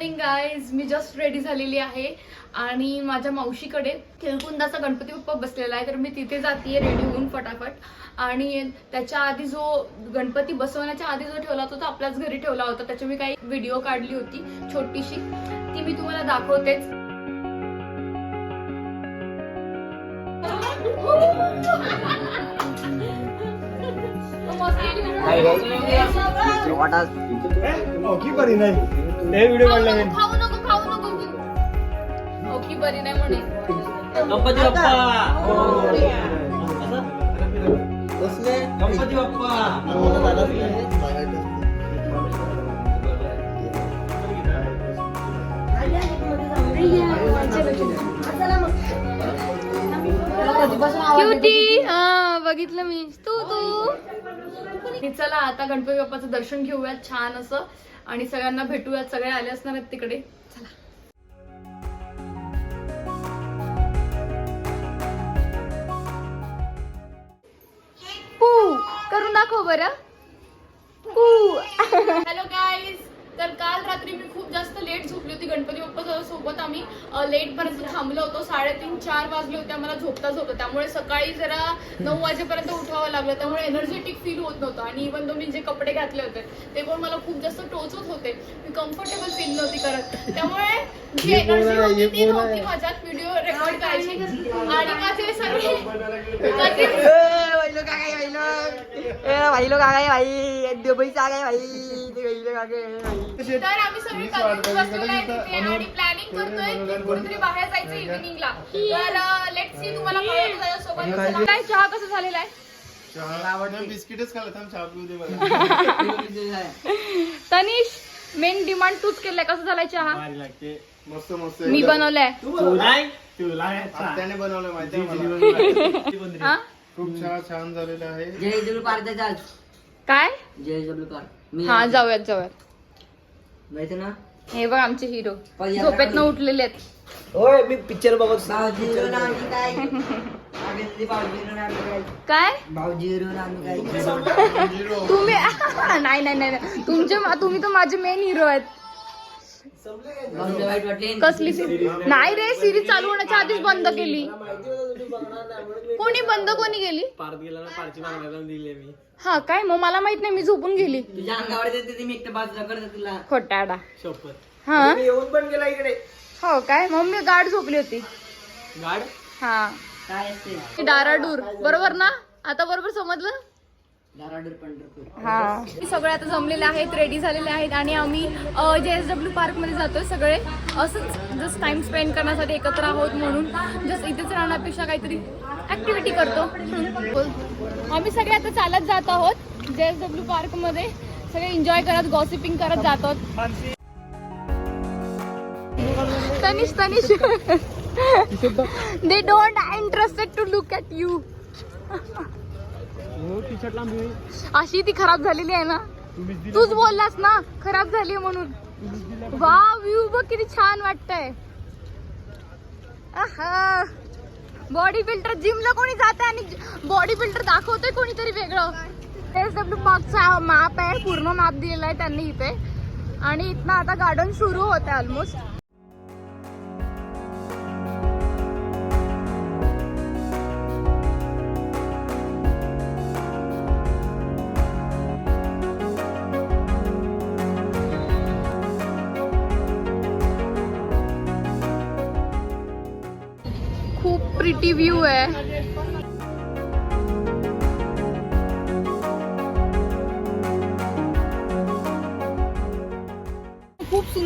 Morning guys मी just ready झालेली आहे. आणि माझ्या मावशीकडे केळकुंदाचा गणपती बाप्पा बसलेला आहे. तर मी तिथे जाते रेडी होऊन फटाफट. आणि त्याच्या आधी जो गणपती बसवण्याच्या आधी जो ठेवला होता तो आपल्याच घरी ठेवला होता. त्याची मी काही व्हिडिओ काढली होती छोटीशी. ती मी तुम्हाला दाखवतेच. नाही हे व्हिडिओ खाऊ काढला नको खाऊ नको खाऊ नको तू. ओके बरी नाही म्हणे. गणपती बाप्पा. गणपती बाप्पा. क्युटी हा बघितलं मी. तू तू. चला आता गणपती बाप्पाचं दर्शन घेऊयात. छान असं. आणि सगळ्यांना भेटूयात सगळे आले असणार आहेत तिकडे. चला. पू करून दाखव बरं. पू. हॅलो गाईज तर काल रात्री मी खूप जास्त लेट झोपली होती. गणपती बाप्पा सोबत आम्ही लेट पर्यंत थांबलो होतो. साडेतीन चार वाजले होते आम्हाला झोपताच होतं. त्यामुळे सकाळी जरा नऊ वाजेपर्यंत उठावं लागलं. त्यामुळे एनर्जेटिक फील होत नव्हतं. आणि इवन तो मी जे कपडे घातले होते ते पण मला खूप जास्त टोचत होते. मी कम्फर्टेबल फील नव्हती करत. त्यामुळे जी एनर्जी होती ती नव्हती माझ्यात. व्हिडिओ रेकॉर्ड करायची. आणि माझे सगळे माझे तर आम्ही सगळे करून बसलेलो आहे. तिथे आणि प्लॅनिंग करतोय की कुठेतरी बाहेर जायचं इव्हिनिंगला तर लेट सी तुम्हाला त्याच्यासोबत काय? चहा कसं झालेला आहे? तनिष मेन डिमांड तूच केलाय. कसं झालाय चहा? भारी लागते. मस्त मस्त. मी बनवलाय. त्याने बनवलं माहिती हा? खूप चहा छान झालेला आहे. जय जलू पार्क काय? जय जलू पार्क मी हा जाऊयात जाऊयात. माहिती ना? हे बघ आमचे हिरो. झोपेत न उठलेले आहेत. होय मी पिक्चर बघत भाऊजी रून आम्ही काय? आम्ही भाऊजी रून आम्ही काय? काय? भाऊजी रून आम्ही काय? तुम्ही नाही नाही नाही नाही. तुमचे तुम्ही तर माझे मेन हिरो आहेत. कसली सिरीज नाही रे सिरीज चालू होण्याच्या आधीच बंद केली. कोणी बंद कोणी गेला? ना पारची मागण्याला दिली मी. हा काय मग? मला माहीत नाही मी झोपून गेली. तुझ्या अंगावर मी एकटं बाजूला करत तुला. खोटाडा शपथ. हा? मी येऊन पण गेला इकडे. हो काय? मग मी गाड झोपली होती. गाड हा. काय असते? डाराडूर. बरोबर ना? आता बरोबर समजलं? हा. सगळे आता जमलेले आहेत रेडी झालेले आहेत आणि आम्ही जे एस डब्ल्यू पार्कमध्ये जातोय सगळे. असंच जस्ट टाइम स्पेंड करण्यासाठी एकत्र आहोत म्हणून. जस्ट इथेच राहण्यापेक्षा काहीतरी ऍक्टिव्हिटी करतो. आम्ही सगळे आता चालत जात आहोत जे एस डब्ल्यू पार्कमध्ये सगळे एन्जॉय करत गॉसिपिंग करत जात आहोत. Tanish Tanish. They don't interested to look at you T shirt लांबी अशी ती खराब झालेली आहे ना? तुम्हीच दिली तूच बोललास ना खराब झाली म्हणून. वा व्ह्यू बघ किती छान वाटतंय. बॉडी फिल्टर जिमला कोणी जात आणि बॉडी फिल्टर दाखवतोय कोणीतरी वेगळं? एस डब्ल्यू पार्कचा मॅप आहे पूर्ण मॅप दिलेला आहे त्यांनी इथे. आणि इथनं आता गार्डन सुरू होत आहे ऑलमोस्ट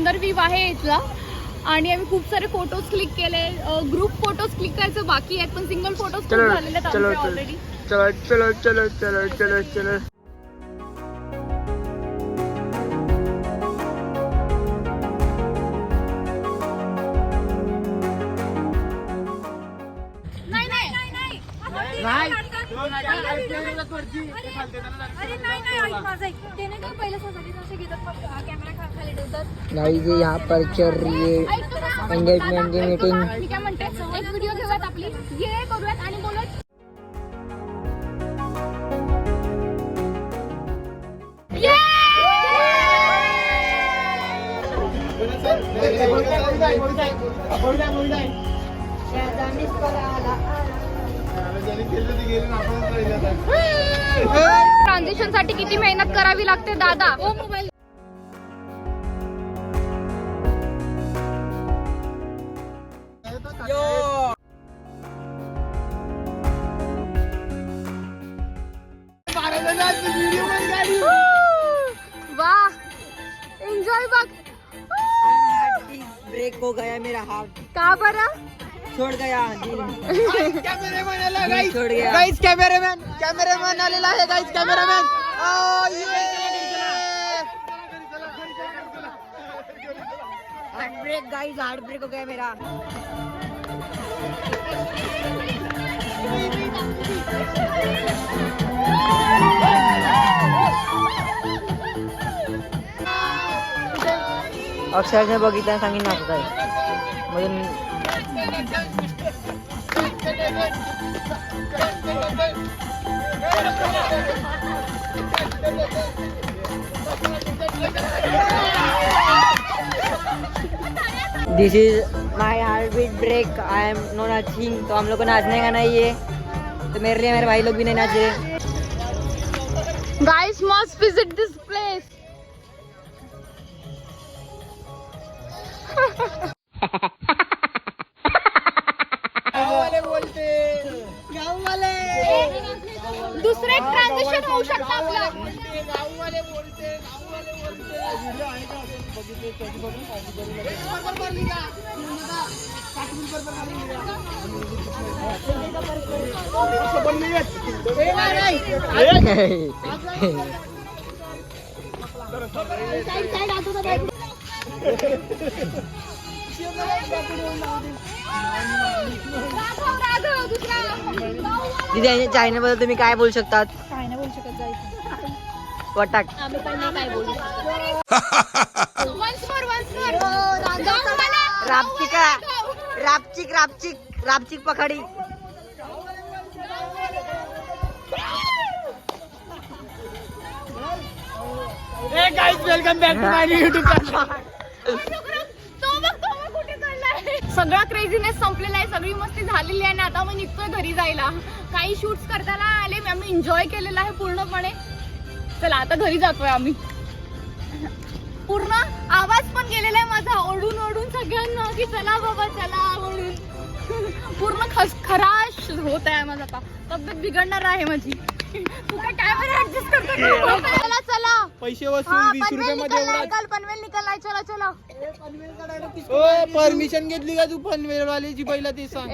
सुंदर व्ह्यू आहे इथला आणि आम्ही खूप सारे फोटोज क्लिक केले. ग्रुप फोटोज क्लिक करायचं बाकी आहेत पण सिंगल फोटोज झालेले आहेत ऑलरेडी चलो चलो चलो चलो चलो. गेले ना आपणच राहिले आता. ट्रान्झॅक्शनसाठी किती मेहनत करावी लागते दादा? मोबाईल ब्रेक हो गया मेरा हाथ। का बरं छोड़ गया दिल दिल छोड़ गया। कॅमेरामॅन कॅमेरामॅन आलेला आहे guys cameraman heart break guys heart break हो गया मेरा। अक्षरशः बघितलं सांगेन नाचत आहे म्हणजे this is my heart beat break I am no नाचिंग तो हम लोग को नाचने का नहीं है। तो मेरे लिए मेरे भाई लोग भी नहीं नाच। रहे guys must visit this transaction होऊ शकतं आपलं तिथे चायनाबद्दल तुम्ही काय बोलू शकतात? काय नाही बोलू शकत जायचं वटाक. आम्ही पण नाही काय बोलू वन्स मोर वन्स मोर रापचिका. रापचिक रापचिक. रापचिक पखाडी. Guys welcome back to my YouTube सगळा क्रेझीनेस संपलेला आहे सगळी मस्ती झालेली आहे आणि आता मी निघतोय घरी जायला. काही शूट्स करताना आले आम्ही एन्जॉय केलेला आहे पूर्णपणे. चला आता घरी जातोय आम्ही. पूर्ण आवाज पण गेलेला आहे माझा ओढून ओढून सगळ्यांना की चला बाबा चला ओढून. पूर्ण खस खराश होत आहे माझा आता. तब्येत बिघडणार आहे माझी. तू काय कॅमेरा ऍडजस्ट करतो का? चला चला पैसे वसूल वीस एवढा पनवेल निकललाय चला चला. ओ परमिशन घेतली का तू पनवेल वाल्याची पहिला ते सांग.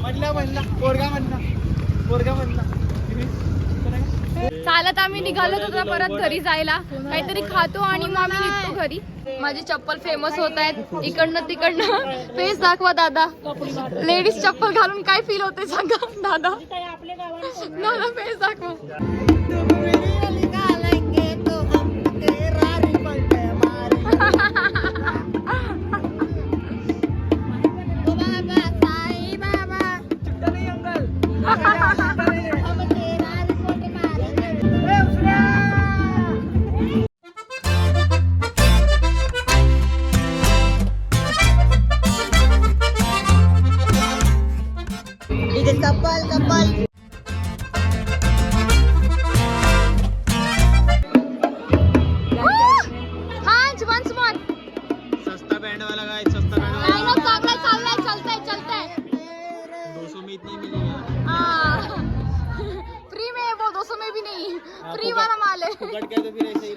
म्हणला म्हणला. पोरगा म्हणला. पोरगा म्हणला. चालत आम्ही निघालो होतो परत घरी जायला. काहीतरी खातो आणि मग आम्ही निघतो घरी. माझी चप्पल फेमस होत आहेत. इकडनं तिकडनं. फेस दाखवा दादा. लेडीज चप्पल घालून काय फील होते सांगा दादा. दादा फेस दाखवा. फ्री वाला माल है फुकट के तो फिर ऐसे ही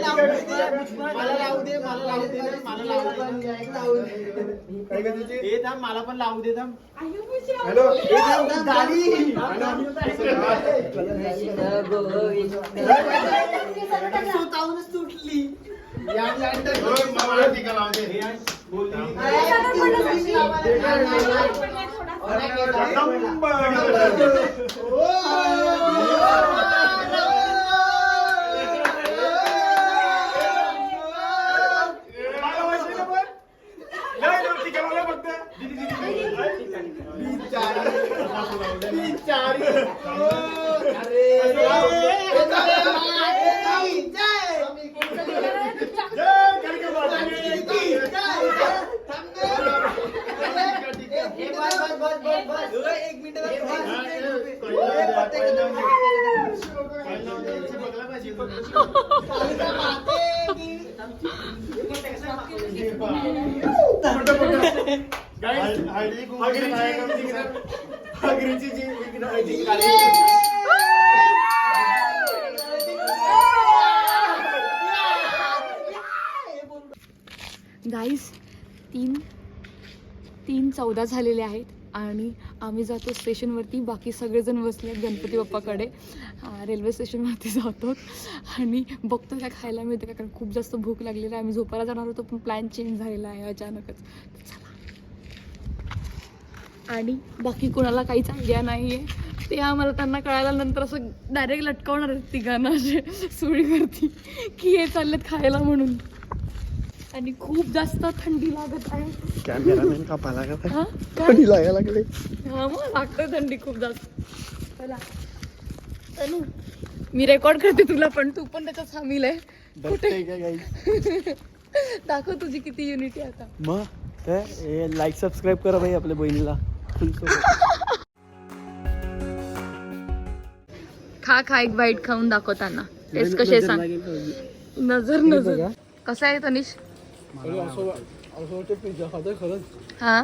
मला लावू दे मला लावू दे मला लावू दे हे थांब मला पण लावू दे थांब हॅलो. हे थांब थांब गाडी स्वतःहूनच तुटली या गाईस तीन तीन चौदा झालेले आहेत आणि आम्ही जातो स्टेशनवरती. बाकी सगळेजण बसले आहेत गणपती बाप्पाकडे. रेल्वे स्टेशनवरती जातो. आणि बघतो काय खायला मिळतं का कारण खूप जास्त भूक लागलेली आहे. आम्ही झोपायला जाणार होतो पण प्लॅन चेंज झालेला आहे अचानकच. चला. आणि बाकी कोणाला काहीच आयडिया नाही आहे ते आम्हाला त्यांना कळाल्यानंतर असं डायरेक्ट लटकवणार आहेत तिघांना असे सुळीवरती की हे चाललेत खायला म्हणून. आणि खूप जास्त थंडी लागत आहे. कॅमेरामॅन का पाला का हा? काय? थंडी लागायला लागले. हा मग लागतं थंडी खूप जास्त. चला. तनू मी रेकॉर्ड करते तुला पण तू पण त्याच्यात सामील आहे. कुठे? दाखव तुझी किती युनिटी आता. मग? लाईक सबस्क्राईब करा भाई आपल्या बहिणीला. खा खा एक बाईट खाऊन दाखवताना. टेस्ट कसे सांग? नजर नजर कसं आहे तनिष? हा.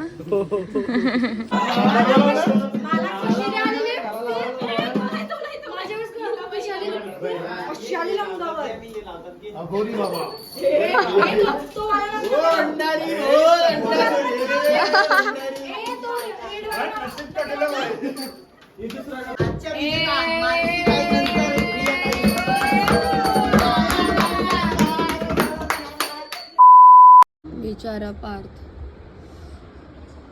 बिचारा पार्थ.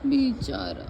बिचारा.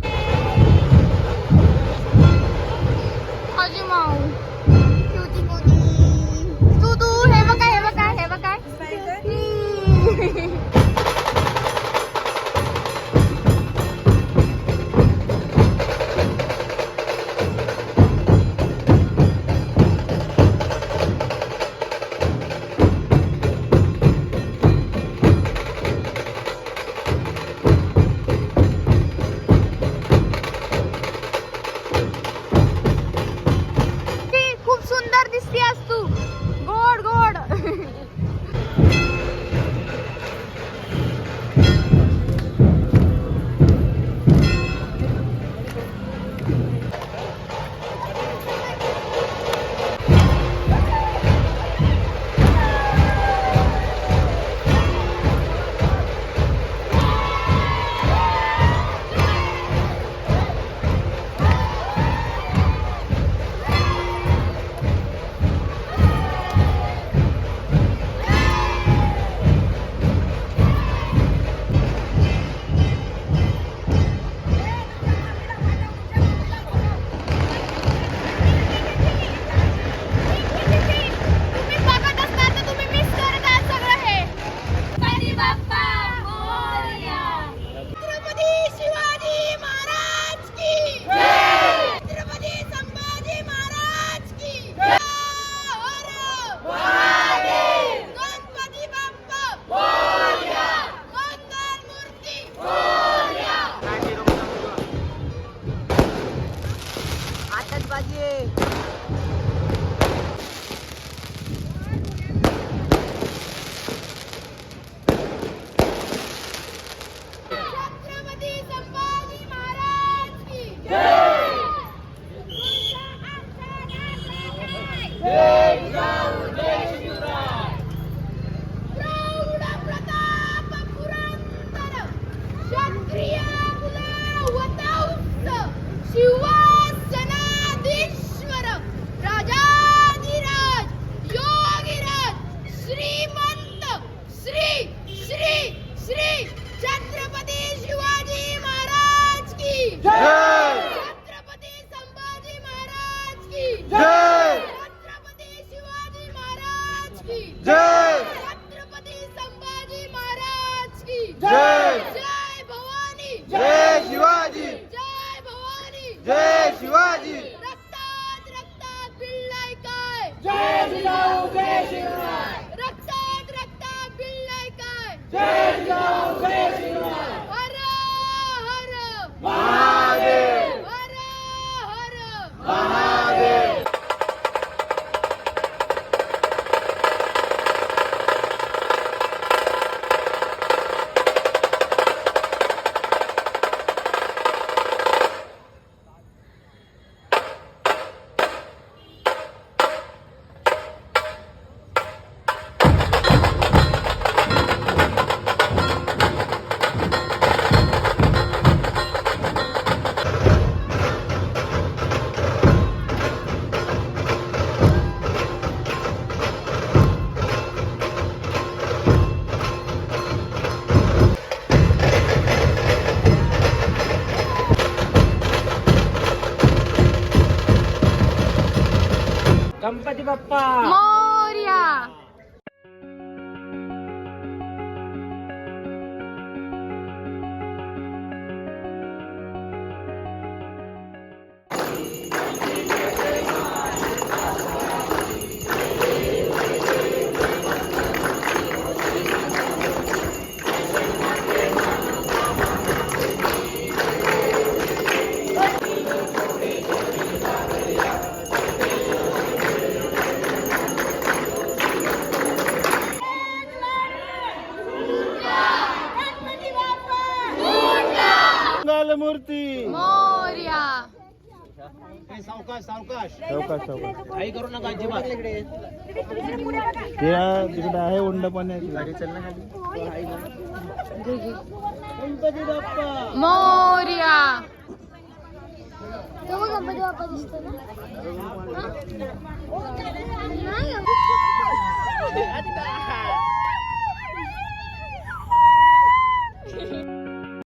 गणपती बाप्पा! मूर्ती. मोर्या. सावकाश सावकाश. सावकाश काही करू नका अजिबात. तिकडे आहे उंड पण गणपती बाप्पा मोर्या. गणपती बाप्पा दिसतो ना?